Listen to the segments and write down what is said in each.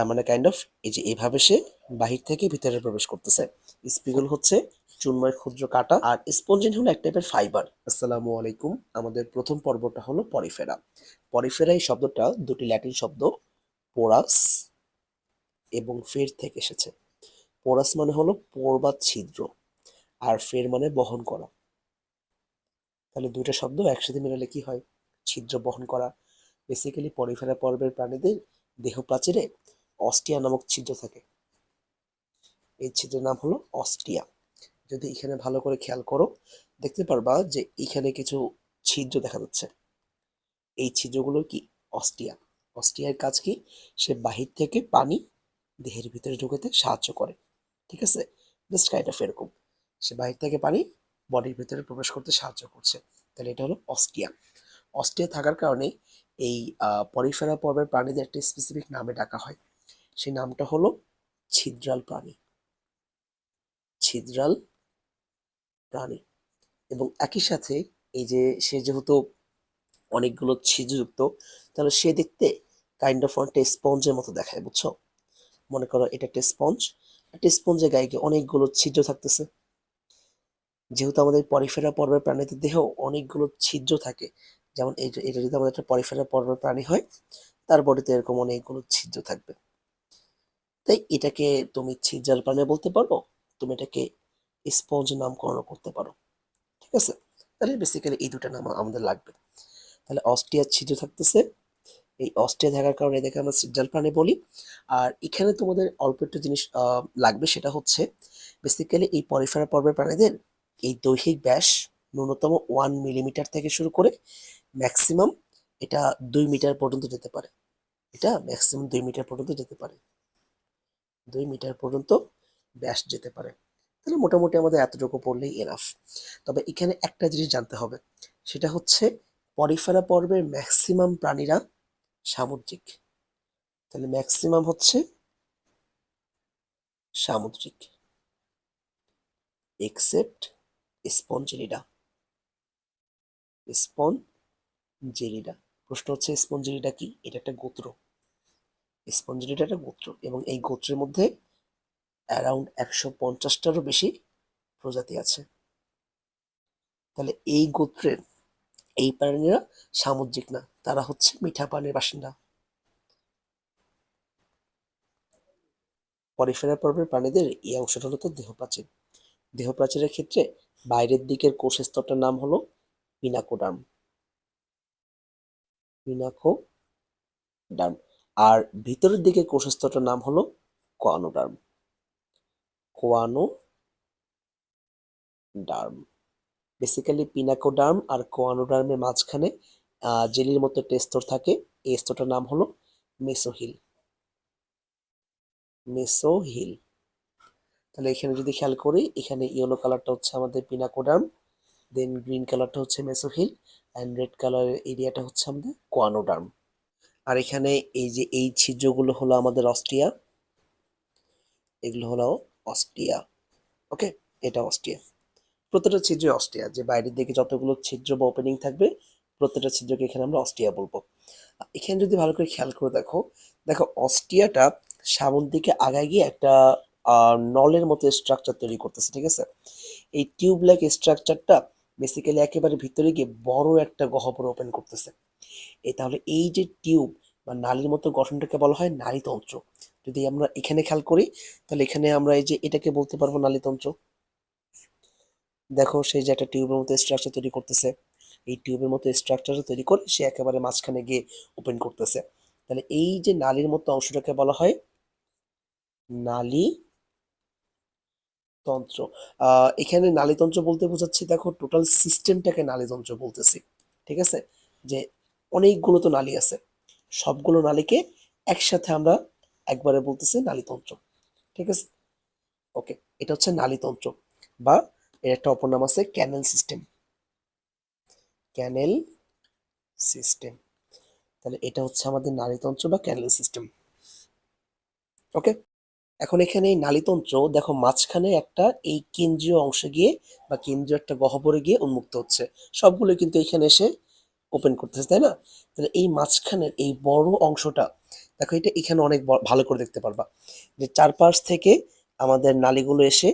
তার মানে kind of এই যে এভাবে সে বাহির থেকে ভিতরে প্রবেশ করতেছে। স্পিগুল হচ্ছে চুনময় ক্ষুদ্র কাটা আর স্পঞ্জিন হলো এক টাইপের ফাইবার আসসালামু আলাইকুম। আমাদের প্রথম পর্বটা হলো পরিফেরা। পরিফেরা এই শব্দটা দুটি ল্যাটিন শব্দ, পোরাস এবং ফের থেকে এসেছে। পোরাস মানে হলো পোর বা ছিদ্র আর ফের মানে বহন করা। তাহলে দুইটা শব্দ একসাথে মিলালে কি হয়? ছিদ্র বহন করা। বেসিক্যালি পরিফেরা পর্বের প্রাণীদের দেহ প্রাচীরে অস্টিয়া নামক ছিদ্র থাকে। এই ছিদ্রের নাম হলো অস্টিয়া। যদি এখানে ভালো করে খেয়াল করো, দেখতে পারবা যে এখানে কিছু ছিদ্র দেখা যাচ্ছে। এই ছিদ্রগুলো কি? অস্টিয়া। অস্টিয়ার কাজ কি? সে বাহির থেকে পানি দেহের ভিতরে ঢুকেতে সাহায্য করে। ঠিক আছে? জাস্ট কাইন্ড এরকম। সে বাহির থেকে পানি বডির ভিতরে প্রবেশ করতে সাহায্য করছে। তাহলে এটা হলো অস্টিয়া। অস্টিয়া থাকার কারণে এই পরিফেরা পর্বের প্রাণীদের একটি স্পেসিফিক নামে ডাকা হয়। সেই নামটা হলো ছিদ্রাল প্রাণী। ছিদ্রাল প্রাণী। এবং একই সাথে এই যে সে যেহেতু অনেকগুলো ছিদ্রযুক্ত, তাহলে সে দেখতে কাইন্ড অফ অনেকটা স্পঞ্জের মতো দেখায়, বুঝছ? মনে করো এটা একটা স্পঞ্জ একটা স্পঞ্জের গায়ে অনেকগুলো ছিদ্র থাকতেছে। যেহেতু আমাদের পরিফেরা পর্বের প্রাণীদের দেহ অনেকগুলো ছিদ্র থাকে, যেমন এটা যদি আমাদের একটা পরিফেরা পর্বের প্রাণী হয়, তার বডিতে এরকম অনেকগুলো ছিদ্র থাকবে। তাই এটাকে তুমি ছিদ্রাল প্রাণী বলতে পারো, তুমি এটাকে স্পঞ্জ নামকরণ করতে পারো, ঠিক আছে? তাহলে বেসিক্যালি এই দুটো নাম আমাদের লাগবে। তাহলে অস্ট্রিয়ার ছিদ্র থাকতেছে, এই অস্ট্রিয়া থাকার কারণে এদেরকে আমরা ছিদ্রাল প্রাণী বলি। আর এখানে তোমাদের অল্প একটু জিনিস লাগবে, সেটা হচ্ছে বেসিক্যালি এই পরিফেরা পর্বের প্রাণীদের এই দৈহিক ব্যাস ন্যূনতম ওয়ান মিলিমিটার থেকে শুরু করে ম্যাক্সিমাম এটা দুই মিটার পর্যন্ত যেতে পারে। এটা ম্যাক্সিমাম দুই মিটার পর্যন্ত যেতে পারে। দুই মিটার পর্যন্ত ব্যাস যেতে পারে। তাহলে মোটামুটি আমাদের এতটুকু পড়লেই এনাফ তবে এখানে একটা জিনিস জানতে হবে, সেটা হচ্ছে পরিফেরা পর্বের ম্যাক্সিমাম প্রাণীরা সামুদ্রিক। তাহলে ম্যাক্সিমাম হচ্ছে সামুদ্রিক। এক্সেপ্ট স্পঞ্জেরিডা স্পঞ্জেরিডা প্রশ্ন হচ্ছে স্পঞ্জেরিডা কি? এটা একটা গোত্র। স্পঞ্জেরিডা একটা গোত্র এবং এই গোত্রের মধ্যে অ্যারাউন্ড একশো পঞ্চাশটারও বেশি প্রজাতি আছে। তাহলে এই গোত্রের, এই প্রাণীরা সামুদ্রিক না, তারা হচ্ছে মিঠা পানির বাসিন্দা। পরে পরিফেরা পর্বের প্রাণীদের এই অংশটা হলো দেহপ্রাচীর। দেহপ্রাচীরের ক্ষেত্রে বাইরের দিকের কোষ স্তরটার নাম হলো পিনাকোডার্ম পিনাকোডার্ম আর ভিতরের দিকে কোষ স্তরটার নাম হলো কোয়ানোডার্ম। কোয়ানো ডার্ম বেসিক্যালি পিনাকোডার্ম আর কোয়ানোডার্মের মাঝখানে জেলির মতো একটা স্তর থাকে, এই স্তরটার নাম হলো মেসোহিল। মেসোহিল। তাহলে এখানে যদি খেয়াল করি, এখানে ইয়েলো কালারটা হচ্ছে আমাদের পিনাকোডার্ম দেন গ্রিন কালারটা হচ্ছে মেসোহিল অ্যান্ড রেড কালারের এরিয়াটা হচ্ছে আমাদের কোয়ানোডার্ম। আর এখানে এই যে এই ছিদ্রগুলো হলো আমাদের অস্ট্রিয়া। এগুলো হলো অস্ট্রিয়া। ওকে? এটা অস্ট্রিয়া। প্রত্যেকটা ছিদ্র অস্ট্রিয়া। যে বাইরের দিকে যতগুলো ছিদ্র বা ওপেনিং থাকবে প্রত্যেকটা ছিদ্রকে এখানে আমরা অস্ট্রিয়া বলব। এখানে যদি ভালো করে খেয়াল করে দেখো দেখো অস্ট্রিয়াটা সামন দিকে আগায় গিয়ে একটা নলের মতো স্ট্রাকচার তৈরি করতেছে, ঠিক আছে? এই টিউব লাইক স্ট্রাকচারটা বেসিক্যালি একেবারে ভিতরে গিয়ে বড় একটা গহ্বর ওপেন করতেছে। এই তাহলে এই যে টিউব বা নালীর মতো গঠনটাকে বলা হয় নালীতন্ত্র। যদি আমরা এখানে খেয়াল করি, তাহলে এখানে আমরা এই যে এটাকে বলতে পারব নালীতন্ত্র। দেখো সেই যে একটা টিউবের মতো স্ট্রাকচার তৈরি করতেছে। এই টিউবের মতো স্ট্রাকচার তৈরি করে সে একেবারে মাঝখানে গিয়ে ওপেন করতেছে। তাহলে এই যে নালীর মতো অংশটাকে বলা হয় নালী তন্ত্র এখানে নালীতন্ত্র বলতে বোঝাচ্ছি, দেখো টোটাল সিস্টেমটাকে নালীতন্ত্র বলতেছি। ঠিক আছে? যে অনেকগুলো তো নালী আছে। সবগুলো নালীকে একসাথে আমরা একবারে বলতেছি নালীতন্ত্র। ঠিক আছে? ওকে, এটা হচ্ছে নালীতন্ত্র বা এর একটা অপর নাম আছে ক্যানেল সিস্টেম। ক্যানেল সিস্টেম। তাহলে এটা হচ্ছে আমাদের নালীতন্ত্র বা ক্যানেল সিস্টেম। ওকে? এখন এখানে এই নালীতন্ত্র দেখো মাঝখানে একটা এই কেন্দ্রীয় অংশে গিয়ে বা কেন্দ্রীয় একটা গহ্বরে গিয়ে উন্মুক্ত হচ্ছে। সবগুলো কিন্তু এখানে এসে ওপেন করতেছে, তাই না? তাহলে এই মাঝখানের এই বড় অংশটা, দেখো এটা এখানে অনেক ভালো করে দেখতে পারবা। যে চারপাশ থেকে আমাদের নালীগুলো এসে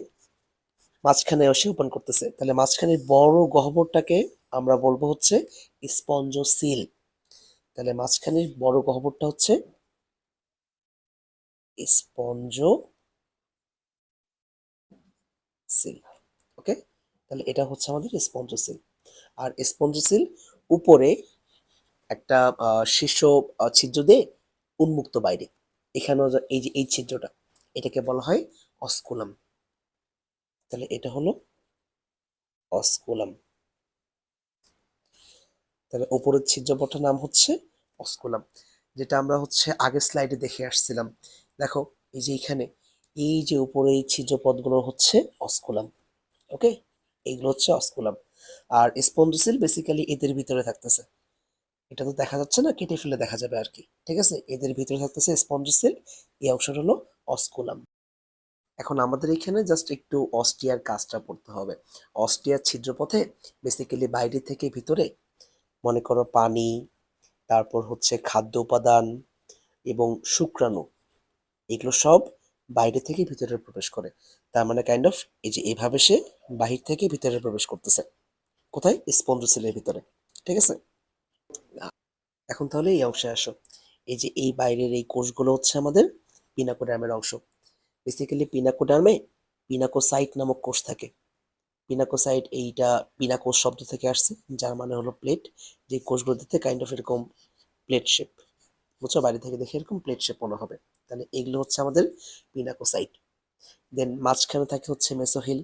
মাঝখানে এসে ওপেন করতেছে। তাহলে মাঝখানের বড় গহ্বরটাকে আমরা বলব হচ্ছে স্পঞ্জোসিল তাহলে মাঝখানের বড় গহ্বরটা হচ্ছে স্পঞ্জ সিল ওকে? তাহলে এটা হচ্ছে আমাদের স্পঞ্জোসিল আর স্পঞ্জোসিল উপরে একটা শীর্ষ ছিদ্র দিয়ে উন্মুক্ত বাইরে। এখানেও এই যে, এই ছিদ্রটা, এটাকে বলা হয় অস্কুলাম। তাহলে এটা হলো অস্কুলাম। তাহলে উপরের ছিদ্রপথের নাম হচ্ছে অস্কুলাম, যেটা আমরা হচ্ছে আগের স্লাইডে দেখে আসছিলাম। দেখো, এই যে এখানে, এই যে উপরে এই ছিদ্রপথগুলো হচ্ছে অস্কুলাম, ওকে? এইগুলো হচ্ছে অস্কুলাম। আর স্পন্ডোসিল বেসিক্যালি এদের ভিতরে থাকতেছে। এটা তো দেখা যাচ্ছে না, কেটে ফেলে দেখা যাবে আর কি। ঠিক আছে? এদের ভিতরে থাকতেছে স্পন্ডোসিল এই অংশটা হলো অস্কুলাম এখন আমাদের এখানে জাস্ট একটু অস্টিয়ার কাজটা পড়তে হবে। অস্টিয়ার ছিদ্রপথে বেসিক্যালি বাইরে থেকে ভিতরে মনে করো পানি, তারপর হচ্ছে খাদ্য উপাদান এবং শুক্রাণু, এগুলো সব বাইরে থেকে ভিতরে প্রবেশ করে। তার মানে কাইন্ড অফ এই যে এভাবে সে বাহির থেকে ভিতরে প্রবেশ করতেছে। কোথায়? স্পন্ডোসিলের ভিতরে। ঠিক আছে? এখন তাহলে এই অংশে আসো। এই যে এই বাইরের এই কোষগুলো হচ্ছে আমাদের পিনাকোডার্মের অংশ। বেসিক্যালি পিনাকোডার্মে পিনাকোসাইট নামক কোষ থাকে। পিনাকোসাইট এইটা পিনাকোষ শব্দ থেকে আসছে, যার মানে হলো প্লেট। যে কোষগুলো দিতে কাইন্ড অফ এরকম প্লেট শেপ বুঝছ? বাইরে থেকে দেখে এরকম প্লেট শেপ মনে হবে। তাহলে এগুলো হচ্ছে আমাদের পিনাকোসাইট। দেন মাঝখানে থাকে হচ্ছে মেসোহিল।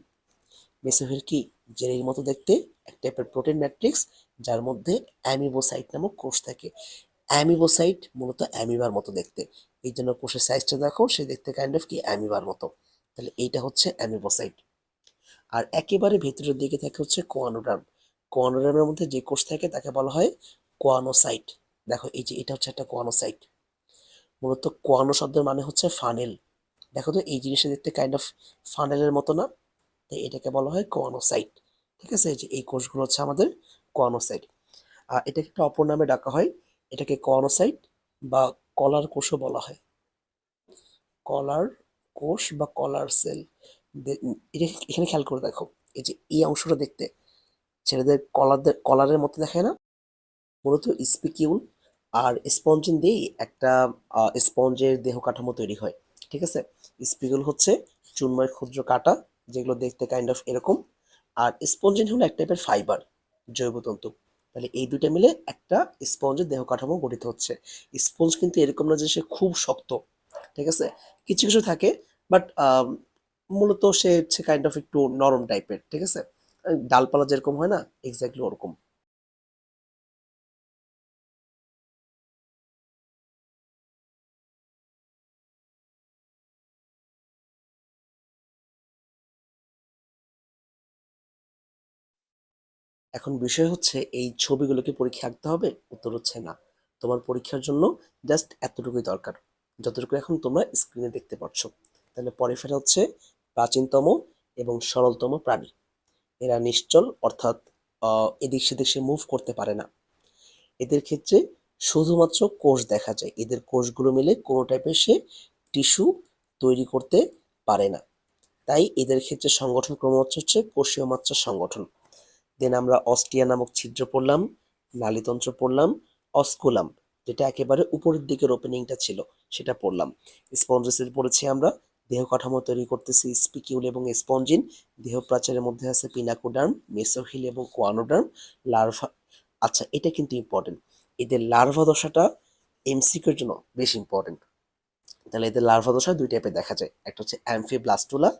মেসোহিল কি? জেলের মতো দেখতে। এক টাইপের প্রোটিন ম্যাট্রিক্স যার মধ্যে অ্যামিবোসাইট নামক কোষ থাকে। অ্যামিবোসাইট মূলত অ্যামিবার মতো দেখতে। এই জন্য কোষের সাইজটা দেখো, সে দেখতে কাইন্ড অফ কি অ্যামিবার মতো। তাহলে এইটা হচ্ছে অ্যামিবোসাইট আর একেবারে ভেতরের দিকে থাকে হচ্ছে কোয়ানোডার্ম। কোয়ানোডার্মের মধ্যে যে কোষ থাকে, তাকে বলা হয় কোয়ানোসাইট। দেখো, এই যে এটা হচ্ছে একটা কোয়ানোসাইট। মূলত কোয়ানো শব্দের মানে হচ্ছে ফানেল দেখো তো, এই জিনিসটা দেখতে কাইন্ড অফ ফানেলের মতো না? তাই এটাকে বলা হয় কোয়ানোসাইট। ঠিক আছে? যে এই কোষগুলো হচ্ছে আমাদের কোয়ানোসাইট। আর এটাকে একটা অপর নামে ডাকা হয়। এটাকে কোয়ানোসাইট বা কলার কোষও বলা হয়। কলার কোষ বা কলার সেল। এটা এখানে খেয়াল করে দেখো। এই যে এই অংশটা দেখতে, ছেলেদের কলারদের কলারের মতো দেখায় না। মূলত স্পিকিউল আর স্পঞ্জিন দিয়েই একটা স্পঞ্জের দেহ কাঠামো তৈরি হয়। ঠিক আছে? স্পিকিউল হচ্ছে চুনময় ক্ষুদ্র কাটা, যেগুলো দেখতে কাইন্ড অফ এরকম। আর স্পঞ্জিন হলো এক টাইপের ফাইবার জৈব তন্তু। তাহলে এই দুইটা মিলে একটা স্পঞ্জের দেহ কাঠামো গঠিত হচ্ছে। স্পঞ্জ কিন্তু এরকম না যে সে খুব শক্ত, ঠিক আছে? কিছু কিছু থাকে বাট মূলত সে হচ্ছে কাইন্ড অফ একটু নরম টাইপের ঠিক আছে? ডালপালা যেরকম হয় না এক্স্যাক্টলি ওরকম। এখন বিষয় হচ্ছে, এই ছবিগুলোকে পরীক্ষা আঁকতে হবে, উত্তর হচ্ছে না। তোমার পরীক্ষার জন্য জাস্ট এতটুকুই দরকার। যতটুকু এখন তোমরা স্ক্রিনে দেখতে পাচ্ছ। তাহলে পরে ফেরা হচ্ছে প্রাচীনতম এবং সরলতম প্রাণী। এরা নিশ্চল, অর্থাৎ এদিক সেদিক সে মুভ করতে পারে না। এদের ক্ষেত্রে শুধুমাত্র কোষ দেখা যায়। এদের কোষগুলো মিলে কোনো টাইপের সে টিস্যু তৈরি করতে পারে না। তাই এদের ক্ষেত্রে সংগঠন ক্রমশ হচ্ছে কোষীয় মাত্রার সংগঠন। দেন আমরা অস্টিয়া নামক ছিদ্র পড়লাম নালীতন্ত্র পড়লাম, অস্কুলাম, যেটা একেবারে উপরের দিকের ওপেনিংটা ছিল, সেটা পড়লাম। স্পঞ্জেসিল পড়েছি আমরা, দেহ কাঠামো তৈরি করতেছি স্পিকিউল এবং স্পঞ্জিন দেহ প্রাচীরের মধ্যে আছে পিনাকোডার্ম মেসোহিল এবং কোয়ানোডার্ম লার্ভা আচ্ছা এটা কিন্তু ইম্পর্টেন্ট এদের লার্ভা দশাটা এমসিকিউর জন্য বেশ ইম্পর্টেন্ট তাহলে এদের লার্ভা দশা দুই টাইপের দেখা যায়, একটা হচ্ছে অ্যামফিব্লাস্টুলা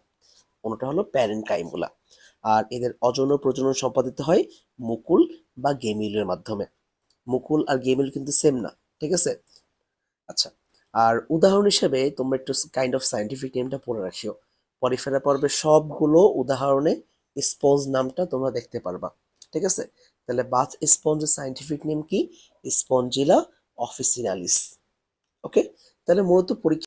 অন্যটা হলো প্যারেনকাইমুলা আর এদের অযৌন প্রজনন সম্পাদিত হয় মুকুল বা গেমিলের মাধ্যমে। মুকুল আর গেমিল কিন্তু সেম না, ঠিক আছে? আচ্ছা আর উদাহরণ হিসেবে তোমরা একটু কাইন্ড অফ সাইন্টিফিক নেমটা পড়ে রাখিও। পরিফেরা পর্বে সবগুলো উদাহরণে স্পঞ্জ নামটা তোমরা দেখতে পারবা, ঠিক আছে? তাহলে বাথ স্পঞ্জের সাইন্টিফিক নেম কি? স্পঞ্জিলা অফিসিনালিস ওকে তাহলে মূলত পরীক্ষা